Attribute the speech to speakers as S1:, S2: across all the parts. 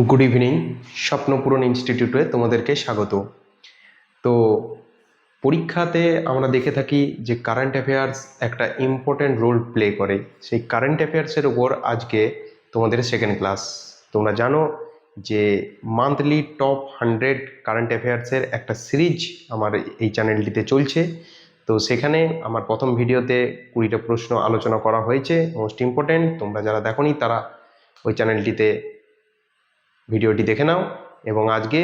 S1: Good evening স্বপ্নপূরণ ইনস্টিটিউটে তোমাদেরকে স্বাগত। তো, পরীক্ষাতে আমরা দেখে থাকি যে কারেন্ট অ্যাফেয়ার্স একটা ইম্পর্ট্যান্ট রোল প্লে করে। সেই কারেন্ট অ্যাফেয়ার্সের ওপর আজকে তোমাদের সেকেন্ড ক্লাস তোমরা জানো যে মান্থলি টপ হান্ড্রেড কারেন্ট অ্যাফেয়ার্সের একটা সিরিজ আমার এই চ্যানেলটিতে চলছে। তো সেখানে আমার প্রথম ভিডিওতে কুড়িটা প্রশ্ন আলোচনা করা হয়েছে। মোস্ট ইম্পর্ট্যান্ট তোমরা যারা দেখোনি তারা ওই চ্যানেলটিতে ভিডিওটি দেখে নাও এবং আজকে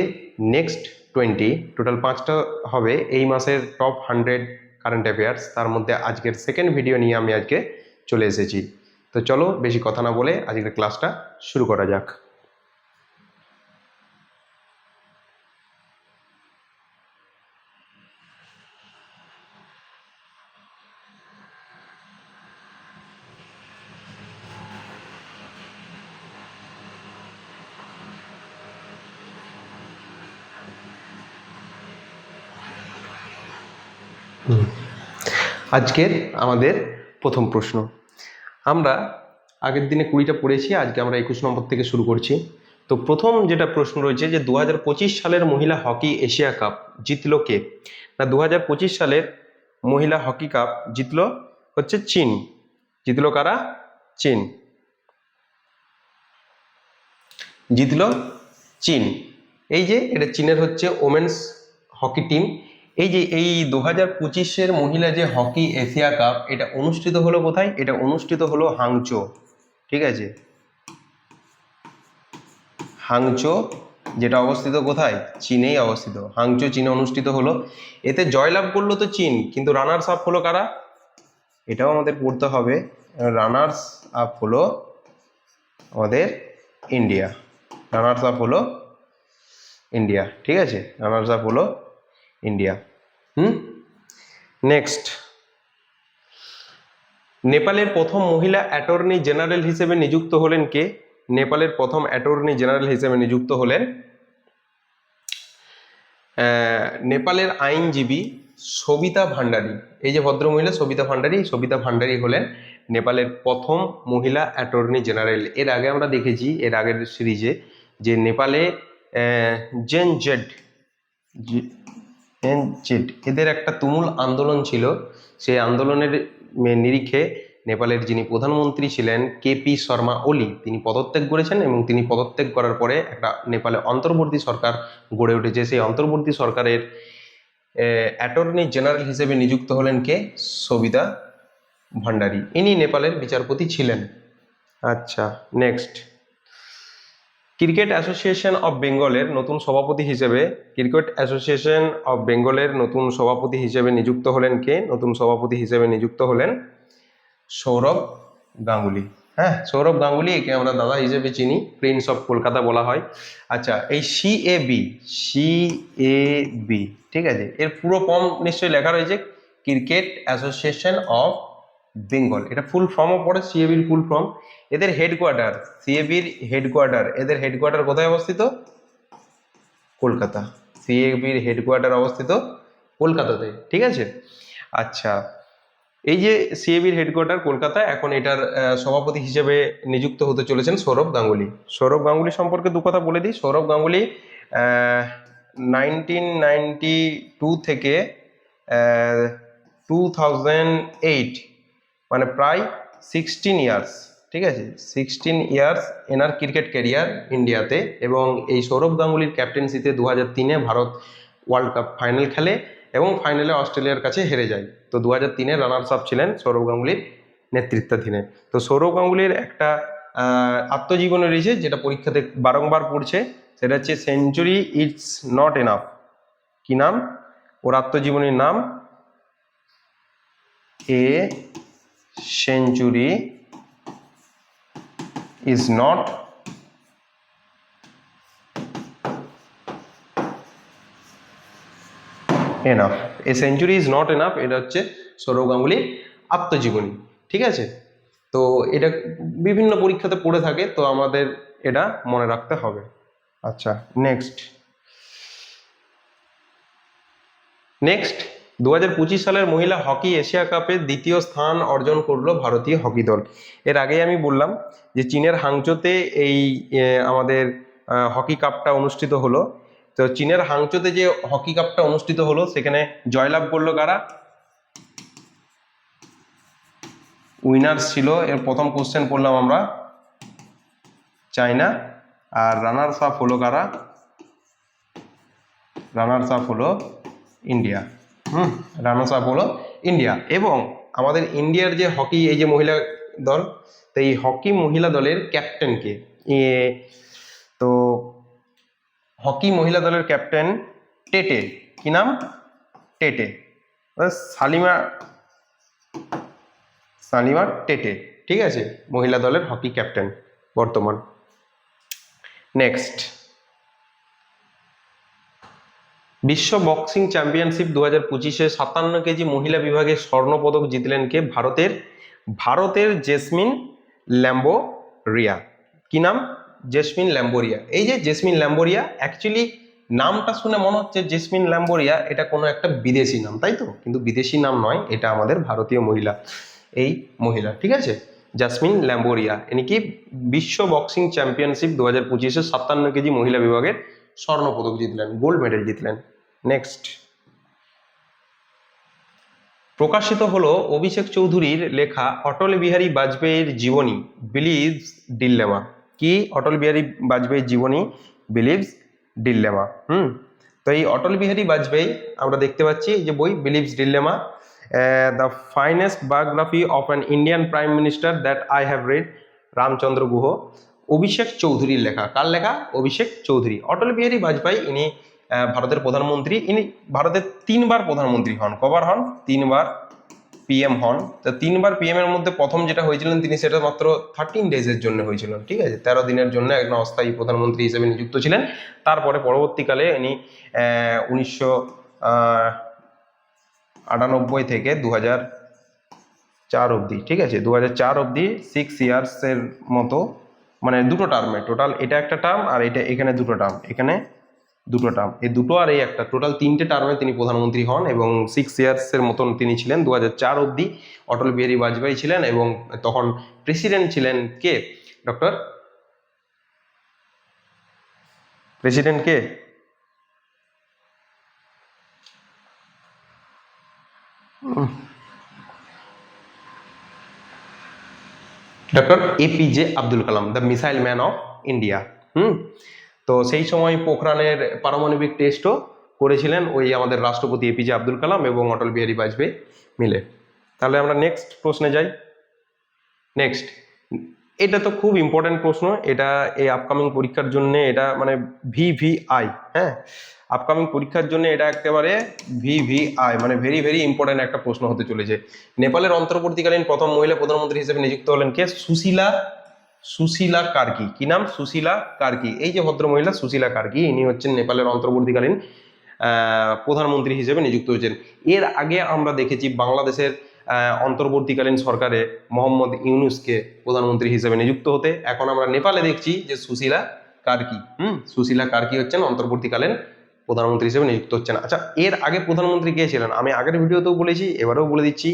S1: নেক্সট টোয়েন্টি টোটাল পাঁচটা হবে এই মাসের টপ হান্ড্রেড কারেন্ট অ্যাফেয়ার্স তার মধ্যে আজকের সেকেন্ড ভিডিও নিয়ে আমি আজকে চলে এসেছি। তো চলো বেশি কথা না বলে আজকের ক্লাসটা শুরু করা যাক। আজকের আমাদের প্রথম প্রশ্ন। আমরা আগের দিনে কুড়িটা পড়েছি, আজকে আমরা একুশ নম্বর থেকে শুরু করছি। তো প্রথম যেটা প্রশ্ন রয়েছে যে দু হাজার পঁচিশ সালের মহিলা হকি এশিয়া কাপ জিতলো কে? না দু হাজার পঁচিশ সালের মহিলা হকি কাপ জিতলো হচ্ছে চীন। জিতলো কারা? চীন। জিতলো চীন। এই যে, এটা চীনের হচ্ছে ওমেন্স হকি টিম এই যে এই দু হাজার পঁচিশের মহিলা যে হকি এশিয়া কাপ, এটা অনুষ্ঠিত হলো কোথায়? এটা অনুষ্ঠিত হলো হাংচো। ঠিক আছে? হাংচো, যেটা অবস্থিত কোথায়? চীনেই অবস্থিত। হাংচো, চীনে অনুষ্ঠিত হলো। এতে জয়লাভ করল তো চীন, কিন্তু রানার্স আপ হলো কারা? এটাও আমাদের পড়তে হবে। রানার্স আপ হলো আমাদের ইন্ডিয়া। রানার্স আপ হলো ইন্ডিয়া। ঠিক আছে? রানার্স আপ হলো ইন্ডিয়া। নেক্সট নেপালের প্রথম মহিলা অ্যাটর্নি জেনারেল হিসেবে নিযুক্ত হলেন কে? নেপালের প্রথম অ্যাটর্নি জেনারেল হিসেবে নিযুক্ত হলেন নেপালের আইনজীবী সবিতা ভান্ডারী। এই যে ভদ্রমহিলা সবিতা ভান্ডারী সবিতা ভান্ডারী হলেন নেপালের প্রথম মহিলা অ্যাটর্নি জেনারেল। এর আগে আমরা দেখেছি, এর আগের সিরিজে যে নেপালে জেন জেড জেড এদের একটা তুমুল আন্দোলন ছিল। সেই আন্দোলনের নিরিখে নেপালের যিনি প্রধানমন্ত্রী ছিলেন কেপি শর্মা ওলি, তিনি পদত্যাগ করেছেন এবং তিনি পদত্যাগ করার পরে একটা নেপালে অন্তর্বর্তী সরকার গড়ে উঠেছে। সেই অন্তর্বর্তী সরকারের অ্যাটর্নি জেনারেল হিসেবে নিযুক্ত হলেন কে? সবিতা ভান্ডারী। ইনি নেপালের বিচারপতি ছিলেন। আচ্ছা নেক্সট। ক্রিকেট অ্যাসোসিয়েশন অফ বেঙ্গলের নতুন সভাপতি হিসেবে ক্রিকেট অ্যাসোসিয়েশন অফ বেঙ্গলের নতুন সভাপতি হিসেবে নিযুক্ত হলেন কে? নতুন সভাপতি হিসেবে নিযুক্ত হলেন সৌরভ গাঙ্গুলি। হ্যাঁ সৌরভ গাঙ্গুলি, একে আমরা দাদা হিসেবে চিনি প্রিন্স অফ কলকাতা বলা হয়। আচ্ছা এই C A B C A B ঠিক আছে? এর পুরো ফর্ম নিশ্চয়ই লেখা রয়েছে ক্রিকেট অ্যাসোসিয়েশন অফ বেঙ্গল এটা ফুল ফর্মও পড়ে সিএবির ফুল ফর্ম এদের হেডকোয়ার্টার সিএবির হেডকোয়ার্টার এদের হেডকোয়ার্টার কোথায় অবস্থিত? কলকাতা। সিএবির হেডকোয়ার্টার অবস্থিত কলকাতাতে। ঠিক আছে? আচ্ছা এই যে সিএবির হেডকোয়ার্টার কলকাতা এখন এটার সভাপতি হিসেবে নিযুক্ত হতে চলেছেন সৌরভ গাঙ্গুলি। সৌরভ গাঙ্গুলি সম্পর্কে দু কথা বলে দিই। Sourav Ganguly nineteen ninety two থেকে টু থাউজেন্ড এইট মানে প্রায় সিক্সটিন ইয়ার্স ঠিক আছে? সিক্সটিন ইয়ার্স এনার ক্রিকেট ক্যারিয়ার ইন্ডিয়াতে এবং এই সৌরভ গাঙ্গুলির ক্যাপ্টেন্সিতে দু হাজার তিনে ভারত ওয়ার্ল্ড কাপ ফাইনাল খেলে এবং ফাইনালে অস্ট্রেলিয়ার কাছে হেরে যায়। তো দু হাজার তিনে রানার্স আপ ছিলেন সৌরভ গাঙ্গুলির নেতৃত্বাধীনে। তো সৌরভ গাঙ্গুলির একটা আত্মজীবনী রয়েছে যেটা পরীক্ষাতে বারংবার পড়ছে, সেটা হচ্ছে সেঞ্চুরি ইটস নট এনাফ কি নাম? ওর আত্মজীবনীর নাম? A century is not enough. A century is not enough, এটা হচ্ছে সৌরভ গাঙ্গুলির আত্মজীবনী, ঠিক আছে? তো এটা বিভিন্ন পরীক্ষাতে পড়ে থাকে, তো আমাদের এটা মনে রাখতে হবে। আচ্ছা নেক্সট নেক্সট দু হাজার পঁচিশ সালের মহিলা হকি এশিয়া কাপে দ্বিতীয় স্থান অর্জন করল ভারতীয় হকি দল। এর আগেই আমি বললাম যে চীনের হাংচোতে এই আমাদের হকি কাপটা অনুষ্ঠিত হলো। তো চীনের হাংচোতে যে হকি কাপটা অনুষ্ঠিত হলো, সেখানে জয়লাভ করল কারা? উইনার্স ছিল, এর প্রথম কোশ্চেন পড়লাম আমরা। চায়না। আর রানার্স আপ হলো কারা? রানার্স আপ হলো ইন্ডিয়া। হুম রানার্স আপ হলো ইন্ডিয়া। এবং আমাদের ইন্ডিয়ার যে হকি, এই যে মহিলা দল, তো এই হকি মহিলা দলের ক্যাপ্টেনকে তো হকি মহিলা দলের ক্যাপ্টেন টেটে। কি নাম? টেটে। সালিমা সালিমা টেটে। ঠিক আছে? মহিলা দলের হকি ক্যাপ্টেন বর্তমান। নেক্সট বিশ্ব বক্সিং চ্যাম্পিয়নশিপ দু হাজার পঁচিশে সাতান্ন কেজি মহিলা বিভাগে স্বর্ণপদক জিতলেন কে? ভারতের ভারতের জেসমিন ল্যাম্বো রিয়া কি নাম? জেসমিন ল্যাম্বোরিয়া। এই যে জেসমিন ল্যাম্বোরিয়া অ্যাকচুয়ালি নামটা শুনে মনে হচ্ছে জেসমিন ল্যাম্বোরিয়া, এটা কোনো একটা বিদেশি নাম, তাই তো? কিন্তু বিদেশি নাম নয়, এটা আমাদের ভারতীয় মহিলা, এই মহিলা, ঠিক আছে? জাসমিন ল্যাম্বোরিয়া। ইনি কি বিশ্ব বক্সিং চ্যাম্পিয়নশিপ দু হাজার পঁচিশে সাতান্ন কেজি মহিলা বিভাগের স্বর্ণপদক জিতলেন গোল্ড মেডেল জিতলেন। নেক্সট প্রকাশিত হলো অভিষেক চৌধুরীর লেখা অটল বিহারী বাজপেয়ীর জীবনী বিলিভস ডিল্লেমা কি অটল বিহারী বাজপেয়ীর জীবনী বিলিভস ডিল্লেমা হুম? তো এই অটল বিহারী বাজপেয়ী, আমরা দেখতে পাচ্ছি যে বই believer's dilemma the finest biography of an Indian prime minister that I have read Ramachandra Guha. Abhishek চৌধুরীর লেখা। কার লেখা? অভিষেক চৌধুরী। অটল বিহারী বাজপেয়ী, ইনি ভারতের প্রধানমন্ত্রী। ইনি ভারতের তিনবার প্রধানমন্ত্রী হন। কবার হন? তিনবার পিএম হন। তো তিনবার পিএম এর মধ্যে প্রথম যেটা হয়েছিলেন, তিনি সেটা মাত্র থার্টিন ডেজের জন্য হয়েছিল ঠিক আছে? তেরো দিনের জন্য একজন অস্থায়ী প্রধানমন্ত্রী হিসেবে নিযুক্ত ছিলেন। তারপরে পরবর্তীকালে ইনি উনিশশো আটানব্বই থেকে দু হাজার চার অবধি, ঠিক আছে? দু হাজার চার অবধি সিক্স ইয়ার্সের মতো মানে দুটো টার্মে টোটাল এটা একটা টার্ম আর এটা এখানে দুটো টার্ম এখানে দুটো টার্ম এই দুটো আর এই একটা। টোটাল তিনটে টার্মে তিনি প্রধানমন্ত্রী হন এবং সিক্স ইয়ার্সের মতন তিনি ছিলেন। দু হাজার চার অবধি অটল বিহারী বাজপেয়ী ছিলেন এবং তখন প্রেসিডেন্ট ছিলেন কে? Doctor president K? Doctor APJ Abdul Kalam the missile man of India হুম? তো সেই সময় পোখরানের পারমাণবিক টেস্টও করেছিলেন ওই আমাদের রাষ্ট্রপতি এপিজে আব্দুল কালাম এবং অটল বিহারী বাজপেয়ী মিলে। তাহলে আমরা নেক্সট প্রশ্নে যাই। নেক্সট এটা তো খুব ইম্পর্ট্যান্ট প্রশ্ন। এটা এই আপকামিং পরীক্ষার জন্য এটা মানে ভিভিআই হ্যাঁ? আপকামিং পরীক্ষার জন্য এটা একেবারে ভিভিআই মানে ভেরি ভেরি ইম্পর্ট্যান্ট একটা প্রশ্ন হতে চলেছে। নেপালের অন্তর্বর্তীকালীন প্রথম মহিলা প্রধানমন্ত্রী হিসেবে নিযুক্ত হলেন কে? সুশীলা সুশীলা কার্কি। কি নাম? সুশীলা কার্কি। এই যে ভদ্র মহিলা সুশীলা কার্কি, ইনি হচ্ছেন নেপালের অন্তর্বর্তীকালীন প্রধানমন্ত্রী হিসেবে নিযুক্ত হয়েছেন। এর আগে আমরা দেখেছি বাংলাদেশের অন্তর্বর্তীকালীন সরকারে মোহাম্মদ ইউনুসকে প্রধানমন্ত্রী হিসেবে নিযুক্ত হতে। এখন আমরা নেপালে দেখছি যে সুশীলা কার্কি, হুম, সুশীলা কার্কি হচ্ছেন অন্তর্বর্তীকালীন প্রধানমন্ত্রী হিসেবে নিযুক্ত হচ্ছেন। আচ্ছা এর আগে প্রধানমন্ত্রী কে ছিলেন? আমি আগের ভিডিওতেও বলেছি, এবারেও বলে দিচ্ছি।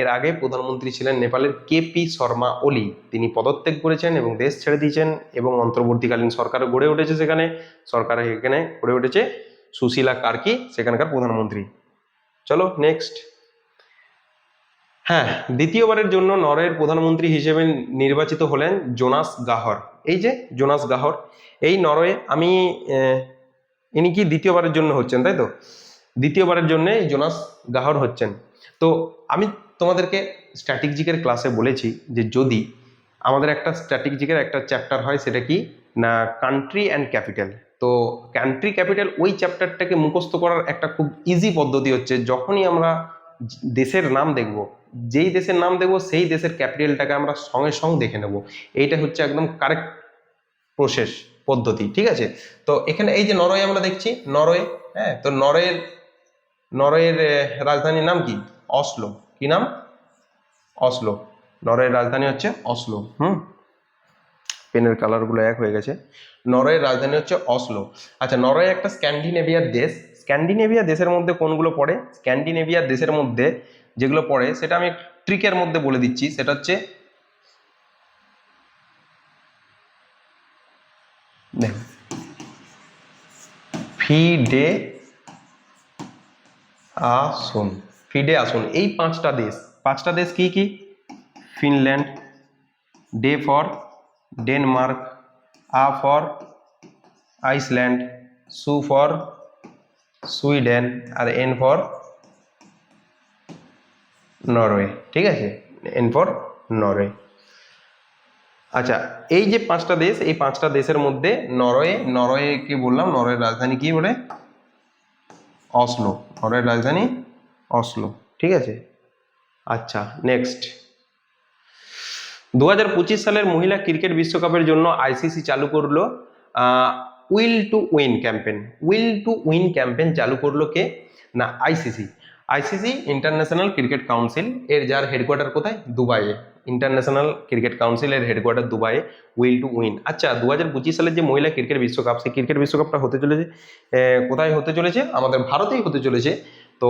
S1: এর আগে প্রধানমন্ত্রী ছিলেন নেপালের কেপি শর্মা ওলি। তিনি পদত্যাগ করেছেন এবং দেশ ছেড়ে দিয়েছেন এবং অন্তর্বর্তীকালীন সরকার গড়ে উঠেছে সেখানে। সরকার এখানে গড়ে উঠেছে সুশীলা কার্কি, সেখানকার প্রধানমন্ত্রী। চলো নেক্সট হ্যাঁ দ্বিতীয়বারের জন্য নরওয়ের প্রধানমন্ত্রী হিসেবে নির্বাচিত হলেন জোনাস গাহর। এই যে জোনাস গাহর, এই নরওয়ে আমি ইনি কি দ্বিতীয়বারের জন্য হচ্ছেন, তাই তো? দ্বিতীয়বারের জন্য জোনাস গাহর হচ্ছেন। তো আমি তোমাদেরকে স্ট্র্যাটেজিকের ক্লাসে বলেছি যে যদি আমাদের একটা স্ট্র্যাটেজিকের একটা চ্যাপ্টার হয়, সেটা কি? না কান্ট্রি অ্যান্ড ক্যাপিটাল তো কান্ট্রি ক্যাপিটাল ওই চ্যাপ্টারটাকে মুখস্থ করার একটা খুব ইজি পদ্ধতি হচ্ছে, যখনই আমরা দেশের নাম দেখব, যেই দেশের নাম দেখব, সেই দেশের ক্যাপিটালটাকে আমরা সঙ্গে সঙ্গে দেখে নেব। এইটা হচ্ছে একদম কারেক্ট প্রসেস পদ্ধতি, ঠিক আছে? তো এখানে এই যে নরওয়ে আমরা দেখছি, নরওয়ে হ্যাঁ? তো নরওয়ের নরওয়ের রাজধানীর নাম কি? অসলো। কি নাম? অসলো। নরওয়ের রাজধানী হচ্ছে অসলো, হুম? পেনের কালারগুলো এক হয়ে গেছে। নরওয়ের রাজধানী হচ্ছে অসলো। আচ্ছা নরওয়ে একটা স্ক্যান্ডিনেভিয়ার দেশ স্ক্যান্ডিনেভিয়া দেশের মধ্যে কোনগুলো পড়ে? স্ক্যান্ডিনেভিয়া দেশের মধ্যে যেগুলো পড়ে, সেটা আমি ট্রিকের মধ্যে বলে দিচ্ছি। সেটা হচ্ছে, দেখ ফিডে আসুন ফিডে আসুন এই পাঁচটা দেশ। পাঁচটা দেশ কি কি? ফিনল্যান্ড, ডে ফর, ডেনমার্ক, আ ফর, আইসল্যান্ড, সু ফর সুইডেন আর এন ফর নরওয়ে, ঠিক আছে? N for Norway. আচ্ছা এই যে পাঁচটা দেশ, এই পাঁচটা দেশের মধ্যে নরওয়ে নরওয়ে কি বললাম? নরওয়ের রাজধানী কি বলে? অসলো, নরওয়ের রাজধানী অসলো, ঠিক আছে? আচ্ছা নেক্সট দু হাজার পঁচিশ সালের মহিলা ক্রিকেট বিশ্বকাপের জন্য আইসিসি চালু করল will to win campaign will to win campaign চালু করল কে? না ICC ICC international cricket council এর যার হেডকোয়ার্টার কোথায়? দুবাইয়ে। ইন্টারন্যাশনাল ক্রিকেট কাউন্সিলের হেডকোয়ার্টার দুবাইয়ে উইল টু উইন আচ্ছা দু হাজার পঁচিশ সালের যে মহিলা ক্রিকেট বিশ্বকাপ, সেই ক্রিকেট বিশ্বকাপটা হতে চলেছে কোথায় হতে চলেছে? আমাদের ভারতেই হতে চলেছে। তো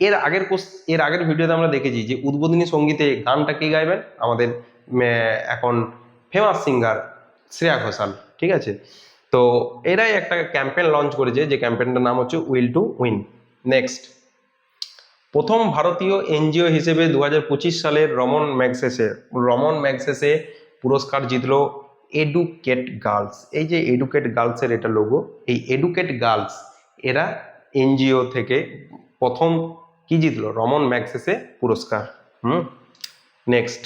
S1: এর আগের কোস- এর আগের ভিডিওতে আমরা দেখেছি যে উদ্বোধনী সঙ্গীতে গানটা কে গাইবেন? আমাদের এখন ফেমাস সিঙ্গার শ্রেয়া ঘোষাল, ঠিক আছে? তো এরাই একটা ক্যাম্পেন লঞ্চ করেছে, যে ক্যাম্পেনটার নাম হচ্ছে উইল টু উইন নেক্সট প্রথম ভারতীয় এনজিও হিসেবে দু হাজার পঁচিশ সালের রমন ম্যাগসেসে রমন ম্যাগসেসে পুরস্কার জিতলো এডুকেট গার্লস এই যে এডুকেট গার্লসের এটা লোগো এই এডুকেট গার্লস এরা এনজিও থেকে প্রথম কি জিতলো? রমন ম্যাগসেসে পুরস্কার। হুম? নেক্সট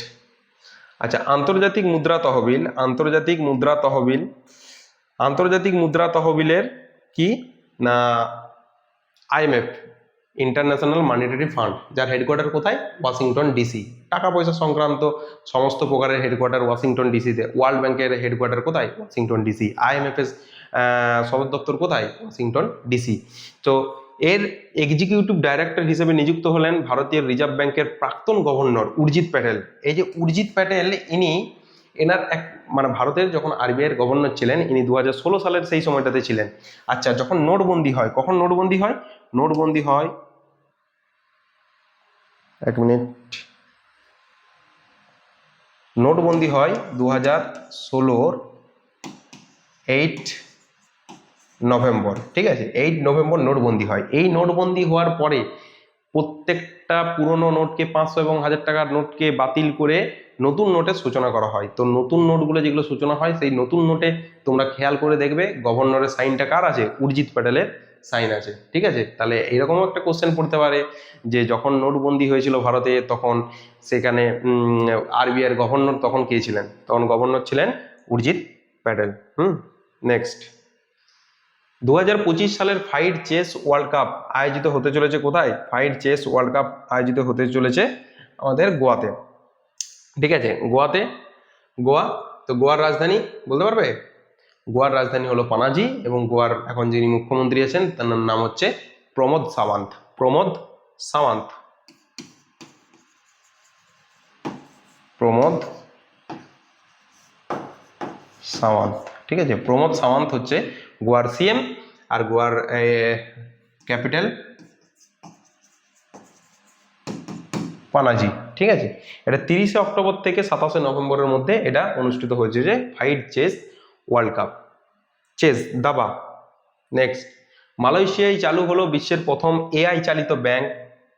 S1: আচ্ছা আন্তর্জাতিক মুদ্রা তহবিল, আন্তর্জাতিক মুদ্রা তহবিল আন্তর্জাতিক মুদ্রা তহবিলের কি? না আইএমএফ ইন্টারন্যাশনাল মানিটারি ফান্ড যার হেডকোয়ার্টার কোথায়? ওয়াশিংটন ডিসি টাকা পয়সা সংক্রান্ত সমস্ত প্রকারের হেডকোয়ার্টার ওয়াশিংটন ডিসিতে ওয়ার্ল্ড ব্যাংকের হেডকোয়ার্টার কোথায়? ওয়াশিংটন ডিসি আইএমএফ এর সদর দপ্তর কোথায়? ওয়াশিংটন ডিসি তো এর এক্সিকিউটিভ ডাইরেক্টর হিসেবে নিযুক্ত হলেন ভারতীয় রিজার্ভ ব্যাংকের প্রাক্তন গভর্নর উর্জিত প্যাটেল এই যে উর্জিত প্যাটেল ইনি এনার এক মানে ভারতের যখন আরবিআইয়ের গভর্নর ছিলেন, ইনি দু হাজার ষোলো সালের সেই সময়টাতে ছিলেন। আচ্ছা যখন নোটবন্দি হয়, কখন নোটবন্দি হয়? নোটবন্দি হয় এক মিনিট। নোটবন্দি হয় দু হাজার ষোলোর এইট নভেম্বর, ঠিক আছে? এইট নভেম্বর নোটবন্দি হয়। এই নোটবন্দি হওয়ার পরে প্রত্যেকটা পুরনো নোটকে পাঁচশো এবং হাজার টাকার নোটকে বাতিল করে নতুন নোটের সূচনা করা হয়। তো নতুন নোটগুলো যেগুলো সূচনা হয়, সেই নতুন নোটে তোমরা খেয়াল করে দেখবে গভর্নরের সাইনটা কার আছে? উর্জিৎ প্যাটেলের সাইন আছে। ঠিক আছে? তাহলে এরকমও একটা কোশ্চেন পড়তে পারে যে যখন নোটবন্দি হয়েছিল ভারতে, তখন সেখানে আরবিআইয়ের গভর্নর তখন কে ছিলেন? তখন গভর্নর ছিলেন উর্জিৎ প্যাটেল। হুম? নেক্সট দু হাজার পঁচিশ সালের ফাইট চেস ওয়ার্ল্ড কাপ আয়োজিত হতে চলেছে কোথায়? ফাইট চেস ওয়ার্ল্ড কাপ আয়োজিত হতে চলেছে আমাদের গোয়াতে। ঠিক আছে, গোয়াতে, গোয়া, তো গোয়ার রাজধানী বলতে পারবে? গোয়ার রাজধানী হলো পানাজি এবং গোয়ার এখন যিনি মুখ্যমন্ত্রী আছেন, তার নাম হচ্ছে প্রমোদ সাওয়ান্ত। প্রমোদ সাওয়ান্ত। প্রমোদ সাওয়ান্ত। ঠিক আছে, প্রমোদ সাওয়ান্ত হচ্ছে গোয়ার সিএম আর গোয়ার ক্যাপিটাল পানাজি। ঠিক আছে? এটা তিরিশে অক্টোবর থেকে সাতাশে নভেম্বরের মধ্যে এটা অনুষ্ঠিত হয়েছে যে FIDE chess world cup. Chess, দাবা। নেক্সট মালয়েশিয়ায় চালু হলো বিশ্বের প্রথম এআই চালিত bank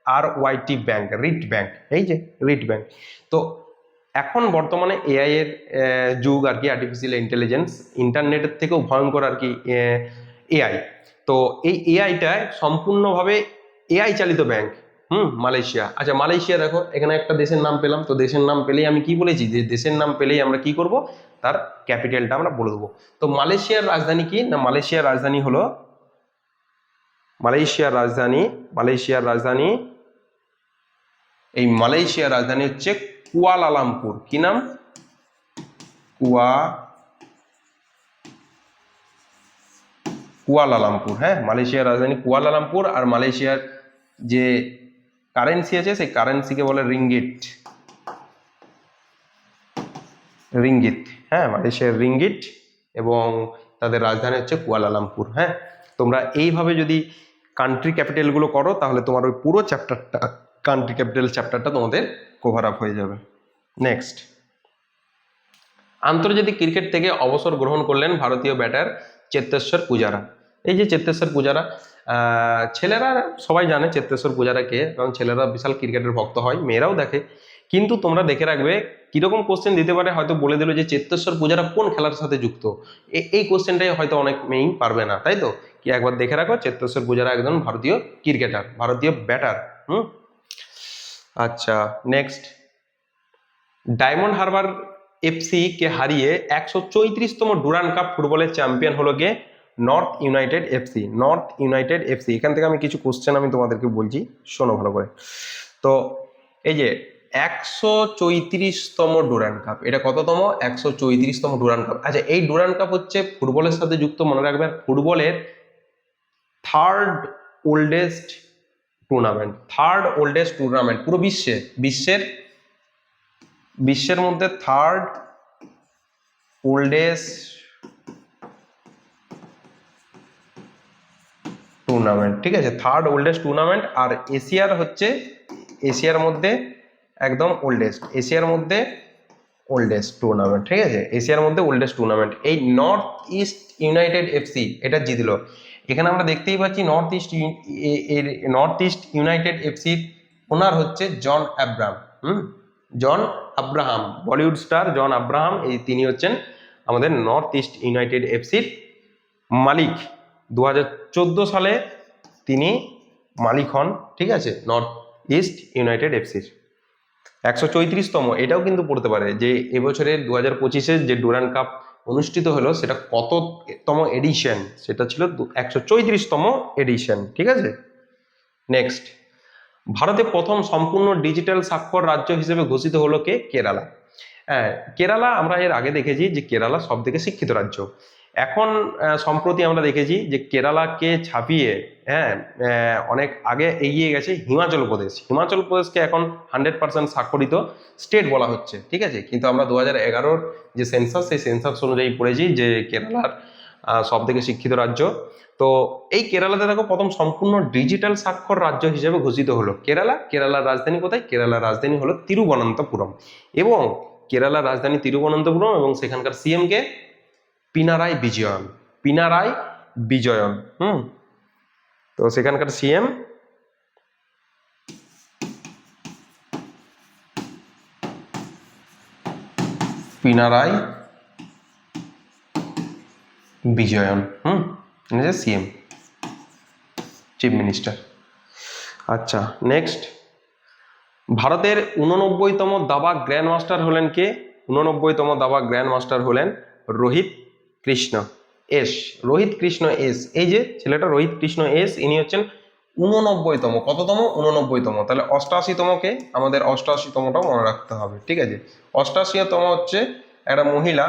S1: R Y T bank, Ryt bank. এই যে রিট ব্যাংক। তো এখন বর্তমানে এআই এর যুগ আর কি আর্টিফিশিয়াল ইন্টেলিজেন্স ইন্টারনেটের থেকেও ভয়ঙ্কর আর কি এআই। তো এই এআইটা সম্পূর্ণভাবে এআই চালিত ব্যাংক হুম, মালয়েশিয়া। আচ্ছা মালয়েশিয়া দেখো, এখানে একটা দেশের নাম পেলাম। তো দেশের নাম পেলেই আমি কি বলেছি? যে দেশের নাম পেলেই আমরা কি করব? তার ক্যাপিটালটা আমরা বলে দেবো। তো মালয়েশিয়ার রাজধানী কি? না, মালয়েশিয়ার রাজধানী হলো মালয়েশিয়ার রাজধানী মালয়েশিয়ার রাজধানী, এই মালয়েশিয়ার রাজধানী হচ্ছে কুয়ালালামপুর। কি নাম? কুয়া, কুয়ালালামপুর। হ্যাঁ মালয়েশিয়ার রাজধানী কুয়ালালামপুর। আর মালয়েশিয়ার যে কারেন্সি আছে, সেই কারেন্সিকে বলে রিঙ্গিট রিঙ্গিত হ্যাঁ মালয়েশিয়ার রিঙ্গিট এবং তাদের রাজধানী হচ্ছে কুয়ালালামপুর হ্যাঁ। তোমরা এইভাবে যদি কান্ট্রি ক্যাপিটালগুলো করো, তাহলে তোমার ওই পুরো চ্যাপ্টারটা কান্ট্রি ক্যাপিটাল চ্যাপ্টারটা তোমাদের কভার আপ হয়ে যাবে। নেক্সট আন্তর্জাতিক ক্রিকেট থেকে অবসর গ্রহণ করলেন ভারতীয় ব্যাটার চেতেশ্বর পূজারা। এই যে চেতেশ্বর পূজারা ছেলেরা সবাই জানে চেতেশ্বর পূজারাকে কারণ ছেলেরা বিশাল ক্রিকেটের ভক্ত হয়, মেয়েরাও দেখে। কিন্তু তোমরা দেখে রাখবে, কীরকম কোশ্চেন দিতে পারে হয়তো বলে দিল যে চেতেশ্বর পূজারা কোন খেলার সাথে যুক্ত? এই কোশ্চেনটাই হয়তো অনেক মেয়েই পারবে না, তাই তো? কি একবার দেখে রাখো চেতেশ্বর পূজারা একজন ভারতীয় ক্রিকেটার, ভারতীয় ব্যাটার হুম? আচ্ছা নেক্সট ডায়মন্ড হারবার এফসি কে হারিয়ে একশো চৌত্রিশতম ডুরান কাপ ফুটবলের চ্যাম্পিয়ন হলো গে North United FC North United FC এখান থেকে আমি কিছু কোশ্চেন আমি তোমাদেরকে বলছি, শোনো ভালো করে। তো এই যে একশো চৌত্রিশতম ডুরান কাপ, এটা কততম? একশো চৌত্রিশতম ডুরান কাপ। আচ্ছা এই ডুরান কাপ হচ্ছে ফুটবলের সাথে যুক্ত, মনে রাখবে, ফুটবলের third oldest tournament third oldest tournament পুরো বিশ্বে, বিশ্বের বিশ্বের মধ্যে থার্ড ওল্ডেস্ট টুর্নামেন্ট ঠিক আছে? থার্ড ওল্ডেস্ট টুর্নামেন্ট আর এশিয়ার হচ্ছে, এশিয়ার মধ্যে একদম ওল্ডেস্ট এশিয়ার মধ্যে ওল্ডেস্ট টুর্নামেন্ট ঠিক আছে? এশিয়ার মধ্যে ওল্ডেস্ট টুর্নামেন্ট এই নর্থ ইস্ট ইউনাইটেড এফসি এটা জিতলো। এখানে আমরা দেখতেই পাচ্ছি North East North East United এফসির ওনার হচ্ছে জন অ্যাব্রাহাম হুম? জন আব্রাহাম বলিউড স্টার জন আব্রাহাম, এই তিনি হচ্ছেন আমাদের নর্থ ইস্ট ইউনাইটেড এফসির মালিক। দু হাজার চোদ্দ সালে তিনি মালিক হন, ঠিক আছে নর্থ ইস্ট ইউনাইটেড এফসির একশো চৌত্রিশতম, এটাও কিন্তু পড়তে পারে যে এবছরে দু হাজার পঁচিশে যে ডুরান কাপ অনুষ্ঠিত হলো, সেটা কততম এডিশন সেটা ছিল একশো চৌত্রিশতম এডিশন ঠিক আছে? নেক্সট ভারতে প্রথম সম্পূর্ণ ডিজিটাল স্বাক্ষর রাজ্য হিসেবে ঘোষিত হলো কে? কেরালা। হ্যাঁ কেরালা আমরা এর আগে দেখেছি যে কেরালা সব থেকে শিক্ষিত রাজ্য। এখন সম্প্রতি আমরা দেখেছি যে কেরালাকে ছাপিয়ে হ্যাঁ অনেক আগে এগিয়ে গেছে হিমাচল প্রদেশ। হিমাচল প্রদেশকে এখন হান্ড্রেড পার্সেন্ট স্বাক্ষরিত স্টেট বলা হচ্ছে, ঠিক আছে? কিন্তু আমরা দু হাজার এগারোর যে সেন্সাস, সেই সেন্সাস অনুযায়ী পড়েছি যে কেরালার সব থেকে শিক্ষিত রাজ্য। তো এই কেরালাতে দেখো, প্রথম সম্পূর্ণ ডিজিটাল স্বাক্ষর রাজ্য হিসেবে ঘোষিত হলো। কেরালা, কেরালার রাজধানী কোথায়? কেরালার রাজধানী হলো তিরুবনন্তপুরম। এবং কেরালার রাজধানী তিরুবনন্তপুরম এবং সেখানকার সিএম পিনারাই বিজয়ন পিনারাই বিজয়ন হুম? তো সেখানকার সিএম পিনারাই বিজয়ন হুম? সিএম চিফ মিনিস্টার আচ্ছা নেক্সট ভারতের উননব্বইতম দাবা গ্র্যান্ড মাস্টার হলেন কে? উননব্বইতম দাবা গ্র্যান্ড মাস্টার হলেন রোহিত কৃষ্ণ, এস, রোহিত কৃষ্ণ, এস। এই যে ছেলেটা রোহিত কৃষ্ণ, এস, ইনি হচ্ছেন উননব্বইতম কততম? উননব্বইতম তাহলে অষ্টাশিতমকে আমাদের অষ্টাশিতমটাও মনে রাখতে হবে, ঠিক আছে? অষ্টাশিতম হচ্ছে একটা মহিলা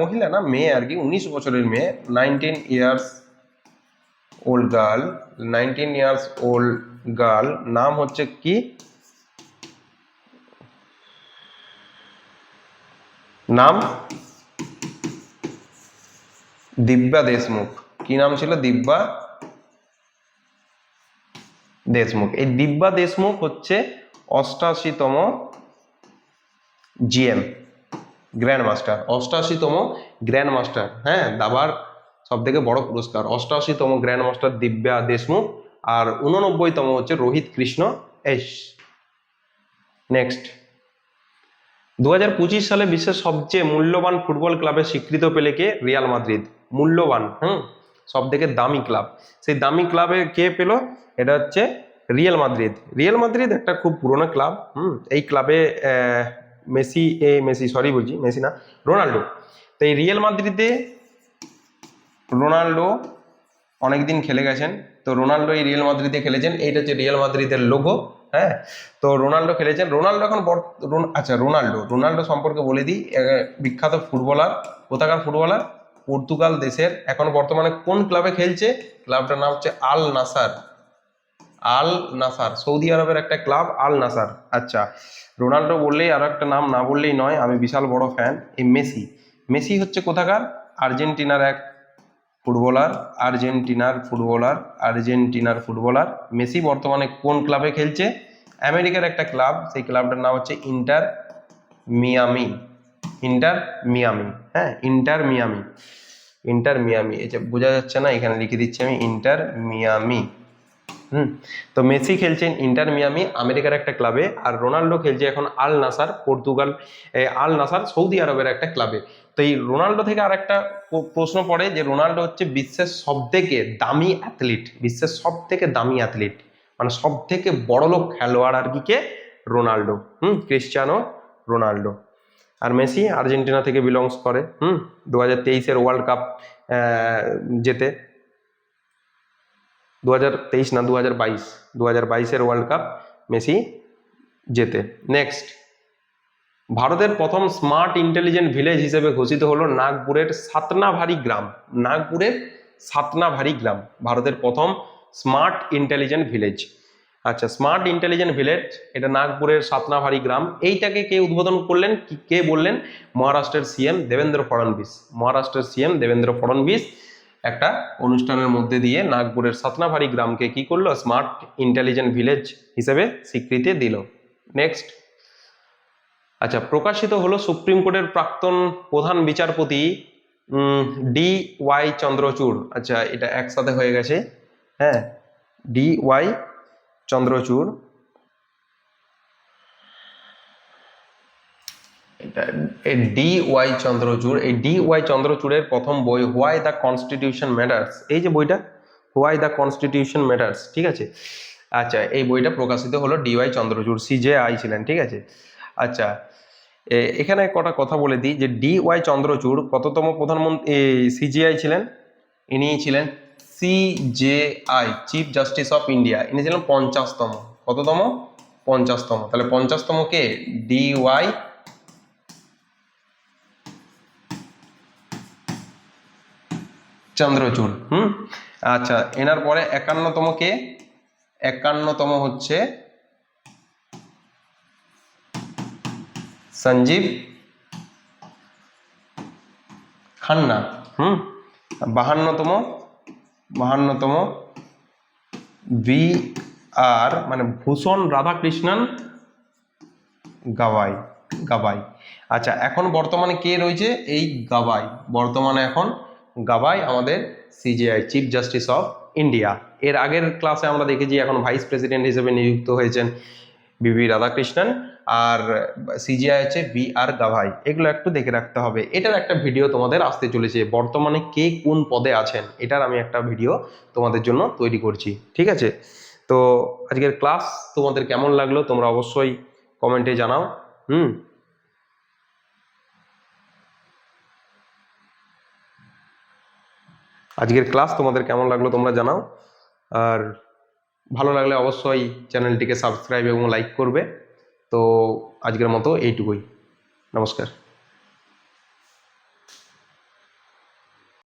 S1: মহিলা না, মেয়ে আর কি, উনিশ বছরের মেয়ে nineteen years old girl nineteen years old girl নাম হচ্ছে কি? নাম দিব্যা দেশমুখ। কি নাম ছিল? দিব্যা দেশমুখ। এই দিব্যা দেশমুখ হচ্ছে অষ্টাশিতম জিএম গ্র্যান্ড মাস্টার অষ্টাশিতম গ্র্যান্ড মাস্টার হ্যাঁ? দাবার সব থেকে বড় পুরস্কার। অষ্টাশিতম গ্র্যান্ড মাস্টার দিব্যা দেশমুখ আর উননব্বইতম হচ্ছে রোহিত কৃষ্ণ এস। নেক্সট। দু হাজার পঁচিশ সালে বিশ্বের সবচেয়ে মূল্যবান ফুটবল ক্লাবের স্বীকৃত পেলে কে? Real Madrid. মূল্যবান, হুম? সব থেকে দামি ক্লাব সেই দামি ক্লাবে কে পেল? এটা হচ্ছে রিয়াল মাদ্রিদ রিয়াল মাদ্রিদ একটা খুব পুরনো ক্লাব হুম? এই ক্লাবে মেসি, এ, মেসি সরি বলছি, মেসি না রোনাল্ডো তো এই রিয়াল মাদ্রিদে রোনাল্ডো অনেকদিন খেলে গেছেন। তো রোনাল্ডো এই রিয়াল মাদ্রিদে খেলেছেন, এইটা হচ্ছে রিয়াল মাদ্রিদের লোগো হ্যাঁ? তো রোনাল্ডো খেলেছেন। রোনাল্ডো এখন আচ্ছা রোনাল্ডো রোনাল্ডো সম্পর্কে বলে দিই বিখ্যাত ফুটবলার কোথাকার ফুটবলার পর্তুগাল দেশের এখন বর্তমানে কোন ক্লাবে খেলছে? ক্লাবটার নাম হচ্ছে আল নাসার। আল নাসার, সৌদি আরবের একটা ক্লাব, আল নাসার। আচ্ছা রোনাল্ডো বললেই আরও একটা নাম না বললেই নয়, আমি বিশাল বড় ফ্যান এই মেসি। মেসি হচ্ছে কোথাকার? আর্জেন্টিনার এক ফুটবলার, আর্জেন্টিনার ফুটবলার আর্জেন্টিনার ফুটবলার। মেসি বর্তমানে কোন ক্লাবে খেলছে? আমেরিকার একটা ক্লাব, সেই ক্লাবটার নাম হচ্ছে ইন্টার মিয়ামি। ইন্টার মিয়ামি হ্যাঁ? ইন্টার মিয়ামি ইন্টার মিয়ামি এই যে বোঝা যাচ্ছে না, এখানে লিখে দিচ্ছি আমি ইন্টার মিয়ামি হুম? তো মেসি খেলছেন ইন্টার মিয়ামি আমেরিকার একটা ক্লাবে আর রোনাল্ডো খেলছে এখন আল নাসার পর্তুগাল আল নাসার সৌদি আরবের একটা ক্লাবে তো এই রোনাল্ডো থেকে আর একটা প্রশ্ন পড়ে যে রোনাল্ডো হচ্ছে বিশ্বের সব থেকে দামি অ্যাথলিট বিশ্বের সব থেকে দামি অ্যাথলিট মানে সব থেকে বড় লোক খেলোয়াড় আর কি কে? রোনাল্ডো, হুম? Cristiano Ronaldo. আর মেসি আর্জেন্টিনা থেকে বিলংস করে, হুম? দু হাজার তেইশের ওয়ার্ল্ড কাপ জেতে। দু হাজার তেইশ না দু হাজার বাইশ? দু হাজার বাইশের ওয়ার্ল্ড কাপ মেসি জেতে। নেক্সট ভারতের প্রথম স্মার্ট ইন্টেলিজেন্ট ভিলেজ হিসেবে ঘোষিত হলো নাগপুরের সাতনাভারি গ্রাম। নাগপুরের সাতনাভারি গ্রাম, ভারতের প্রথম স্মার্ট ইন্টেলিজেন্ট ভিলেজ আচ্ছা স্মার্ট ইন্টেলিজেন্ট ভিলেজ এটা নাগপুরের সাতনাভারি গ্রাম। এইটাকে কে উদ্বোধন করলেন? কি, কে বললেন? মহারাষ্ট্রের সিএম দেবেন্দ্র ফডণবিস মহারাষ্ট্রের সিএম দেবেন্দ্র ফডণবিস একটা অনুষ্ঠানের মধ্যে দিয়ে নাগপুরের সাতনাভারি গ্রামকে কি করল? স্মার্ট ইন্টেলিজেন্ট ভিলেজ হিসেবে স্বীকৃতি দিল। নেক্সট আচ্ছা প্রকাশিত হলো সুপ্রিম কোর্টের প্রাক্তন প্রধান বিচারপতি ডি ওয়াই চন্দ্রচূড়। আচ্ছা এটা একসাথে হয়ে গেছে। হ্যাঁ D Y Chandrachud. D Y Chandrachud, এই ডি ওয়াই চন্দ্রচূড়ের প্রথম বই হোয়াই দ্য কনস্টিটিউশন ম্যাটার্স এই যে বইটা হোয়াই দ্য কনস্টিটিউশন ম্যাটার্স ঠিক আছে? আচ্ছা এই বইটা প্রকাশিত হলো ডি ওয়াই চন্দ্রচূড় সিজে আই ছিলেন, ঠিক আছে? আচ্ছা এখানে কটা কথা বলে দিই, যে ডি ওয়াই চন্দ্রচূড় কততম প্রধানমন্ত্রী সিজিআই ছিলেন? ইনি ছিলেন CJI chief justice of India ইনি ছিলেন পঞ্চাশতম। কততম? পঞ্চাশতম। তাহলে পঞ্চাশতম কে? D Y Chandrachud. হুম? আচ্ছা এনার পরে একান্নতম কে? একান্নতম হচ্ছে সঞ্জীব খান্না। হুম? বাহান্নতম বাহান্নতম বি আর মানে ভূষণ রাধাকৃষ্ণন গাওয়াই গাবাই আচ্ছা এখন বর্তমানে কে রয়েছে? এই গাবাই বর্তমানে এখন গাবাই আমাদের CJI chief justice of India এর আগের ক্লাসে আমরা দেখেছি এখন ভাইস প্রেসিডেন্ট হিসেবে নিযুক্ত হয়েছেন বিবি রাধাকৃষ্ণন। আর সিজিআই হচ্ছে বি আর গাভাই এগুলো একটু দেখে রাখতে হবে। এটার একটা ভিডিও তোমাদের আসতে চলেছে। বর্তমানে কে কোন পদে আছেন, এটার আমি একটা ভিডিও তোমাদের জন্য তৈরি করছি। ঠিক আছে? তো আজকের ক্লাস তোমাদের কেমন লাগল তোমরা অবশ্যই কমেন্টে জানাও। হুম? আজকের ক্লাস তোমাদের কেমন লাগল তোমরা জানাও। আর ভালো লাগলে অবশ্যই চ্যানেলটিকে সাবস্ক্রাইব এবং লাইক করবে। তো আজকের মতো এইটুকুই। নমস্কার।